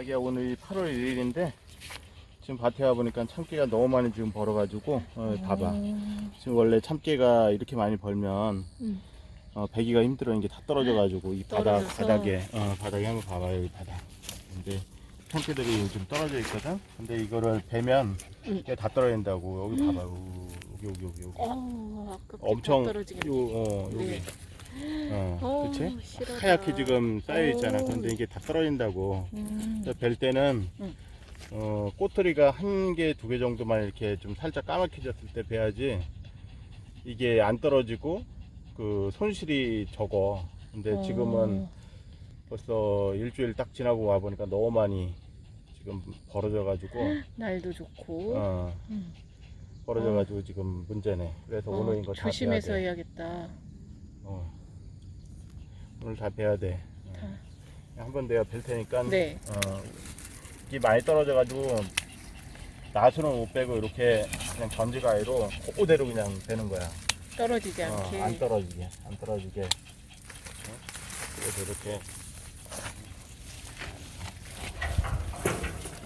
자기야 오늘 8월 1일인데 지금 밭에 와 보니까 참깨가 너무 많이 지금 벌어가지고 어, 봐봐 음. 지금 원래 참깨가 이렇게 많이 벌면 음. 어, 배기가 힘들어 이게 다 떨어져가지고 이 바닥 떨어져서. 바닥에 어, 바닥에 한번 봐봐요 여기 바닥 근데 참깨들이 요즘 떨어져 있거든 근데 이거를 베면 음. 이게 다 떨어진다고 여기 봐봐 여기 여기 여기 여기 어, 아깝게 엄청 다 떨어지겠네. 요, 어, 여기 네. 어, 어우, 그치? 싫어라. 하얗게 지금 쌓여 있잖아 어우. 근데 이게 다 떨어진다고 음. 그래서 벨 때는 음. 어, 꼬투리가 한 개, 두 개 정도만 이렇게 좀 살짝 까맣게 졌을 때 베야지 이게 안 떨어지고 그 손실이 적어. 근데 지금은 어. 벌써 일주일 딱 지나고 와 보니까 너무 많이 지금 벌어져가지고 날도 좋고. 어, 음. 벌어져가지고 지금 문제네. 그래서 어, 오늘 이거 다 조심해서. 해야겠다. 어. 오늘 다 베야 돼. 다. 한번 내가 벨 테니까 네. 어, 이게 많이 떨어져가지고 나수는 못 빼고 이렇게 그냥 전지가위로 그대로 그냥 베는 거야. 떨어지지 어, 않게. 안 떨어지게, 안 떨어지게. 어? 그래서 이렇게.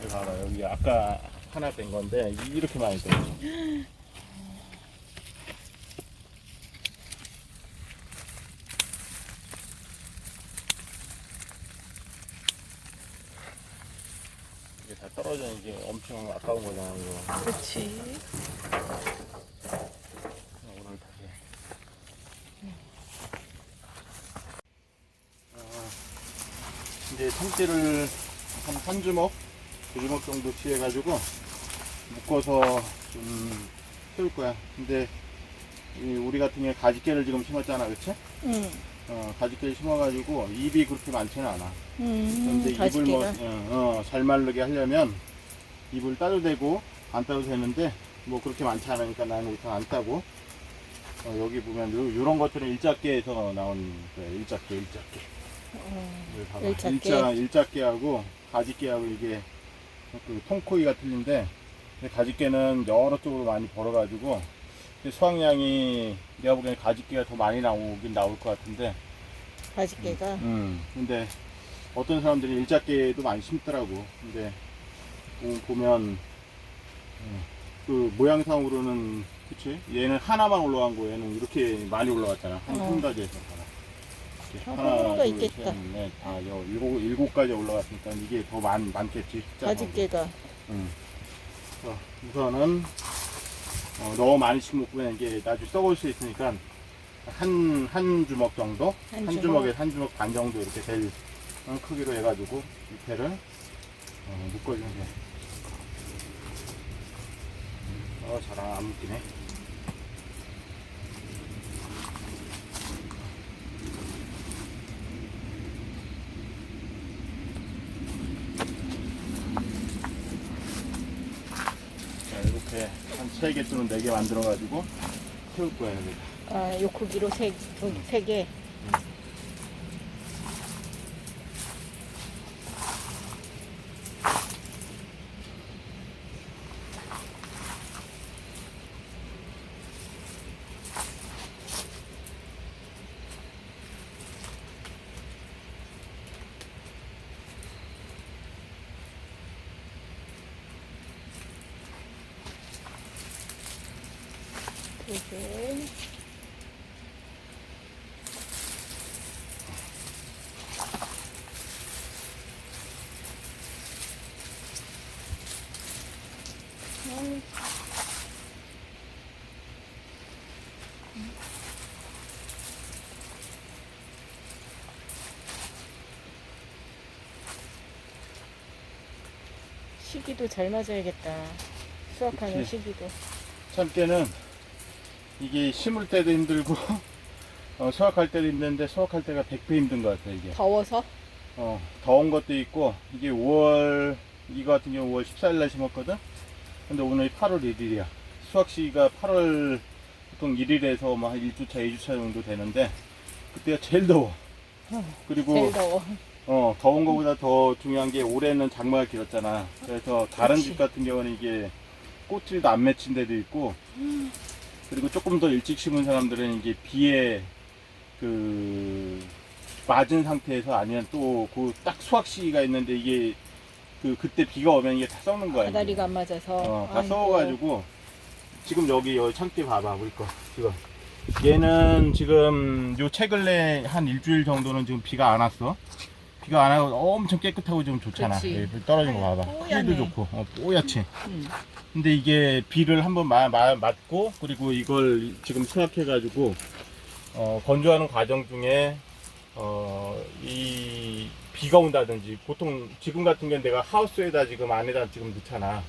여기 봐봐, 여기 아까 하나 뺀 건데 이- 이렇게 많이 떨어져. 떨어져 이게 엄청 아까운 거잖아 이거. 그렇지. 오늘 다시. 어, 이제 참깨를 한 한 주먹, 두 주먹 정도 취해가지고 묶어서 좀 키울 거야. 근데 이 우리 같은 경우에 가지깨를 지금 심었잖아, 그치? 응. 어, 가지깨를 심어가지고 잎이 그렇게 많지는 않아. 음. 근데 잎을 뭐. 어, 어, 잘 마르게 하려면 잎을 따도 되고 안 따도 되는데 뭐 그렇게 많지 않으니까 나는 우선 안 따고 어, 여기 보면 요, 런 것들은 일작계에서 나온 거예요. 일작계, 일작계. 어. 봐봐. 일작계? 일자, 일작계하고 가지깨하고 이게 그 통코이가 틀린데 가지깨는 여러 쪽으로 많이 벌어가지고 수확량이 내가 보기에는 가지깨가 더 많이 나오긴 나올 것 같은데 가지개가. 음, 근데 어떤 사람들이 일작계도 많이 심더라고. 근데 보- 보면 음, 그 모양상으로는 그치? 얘는 하나만 올라간 거 얘는 이렇게 많이 올라갔잖아. 한 어. 한 가지에서 하나. 이렇게 어, 하나, 호불호가 둘, 있겠다. 셋, 넷, 다 여, 일곱 일곱 가지 올라갔으니까 이게 더 많, 많겠지. 숫자가. 가지개가. 음. 그래서 우선은 어, 너무 많이 심으면 이게 나중에 썩을 수 있으니까 한, 한 주먹 정도? 한 한, 주먹. 주먹에 한 주먹 반 정도 이렇게 될 어, 크기로 해가지고 밑에를 어, 묶어주는 게. 어, 잘 안 묶이네. 자, 이렇게 한 3개 또는 4개 만들어가지고 키울 거예요. 아, 요 크기로 세, 두, 세 개. 음. 시기도 잘 맞아야겠다. 수확하는 그치. 시기도. 참깨는 이게 심을 때도 힘들고 어, 수확할 때도 힘든데 수확할 때가 100배 힘든 것 같아 이게 더워서? 어, 더운 것도 있고 이게 5월 이거 같은 경우 5월 14일 날 심었거든 근데 오늘이 8월 1일이야 수확 시기가 8월 보통 1일에서 뭐한 1주차 2주차 정도 되는데 그때가 제일 더워 그리고 제일 더워. 어, 더운 거보다 더 중요한 게 올해는 장마가 길었잖아. 그래서 다른 그치. 집 같은 경우는 이게 꽃질도 안 맺힌 데도 있고, 그리고 조금 더 일찍 심은 사람들은 이게 비에 그 맞은 상태에서 아니면 또 그 딱 수확 시기가 있는데 이게 그 그때 비가 오면 이게 다 썩는 거야. 이게. 바다리가 안 맞아서. 어, 다 아이고. 썩어가지고 지금 여기 여기 창대 봐봐 우리 거 지금 얘는 지금 요 최근에 한 일주일 정도는 지금 비가 안 왔어. 비가 안 와고 엄청 깨끗하고 지금 좋잖아. 그치. 여기 떨어진 거 봐봐. 뽀얗네. 하늘도 좋고 어, 뽀얗지. 음. 근데 이게 비를 한번 마- 마- 맞고 그리고 이걸 지금 수확해가지고 어, 건조하는 과정 중에 어, 이 비가 온다든지 보통 지금 같은 경우는 내가 하우스에다 지금 안에다 지금 넣잖아.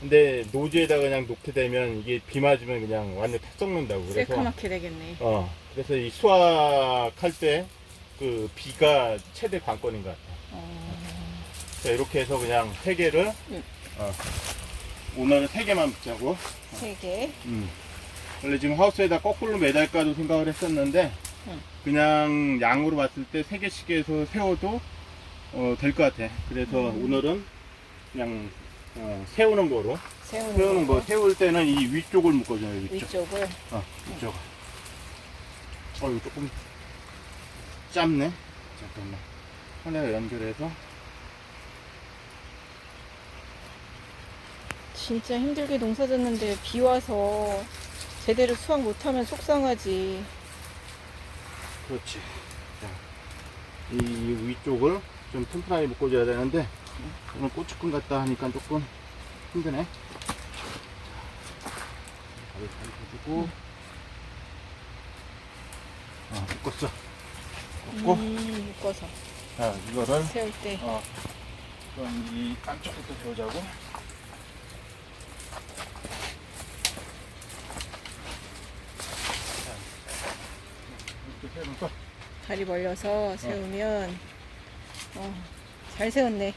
근데 노지에다 그냥 놓게 되면 이게 비 맞으면 그냥 완전 탁 썩는다고. 그래서 새카맣게 되겠네. 어 그래서 이 수확할 때 그 비가 최대 관건인 것 같아. 어, 자, 이렇게 해서 그냥 세 개를 응. 어, 오늘은 세 개만 붙자고. 세 개. 음. 원래 지금 하우스에다 거꾸로 매달까도 생각을 했었는데 응. 그냥 양으로 봤을 때 세 개씩 해서 세워도 어, 될 것 같아. 그래서 음. 오늘은 그냥 어, 세우는 거로 세우는, 세우는 거 거. 세울 때는 이 위쪽을 묶어줘요. 위쪽. 위쪽을. 어, 위쪽. 어, 이거 조금 짧네. 잠깐만. 하나 연결해서 진짜 힘들게 농사 졌는데 비 와서 제대로 수확 못하면 속상하지. 그렇지. 자, 이 위쪽을 좀 튼튼하게 묶어줘야 되는데 오늘 고추끈 같다 하니까 조금 힘드네. 가위 해주고 어, 묶었어. 묶고 음, 묶어서 자 이거를 세울 때. 어, 그럼 이 안쪽부터 세우자고. 자, 이렇게 세우면서 다리 벌려서 세우면 어, 잘 세웠네.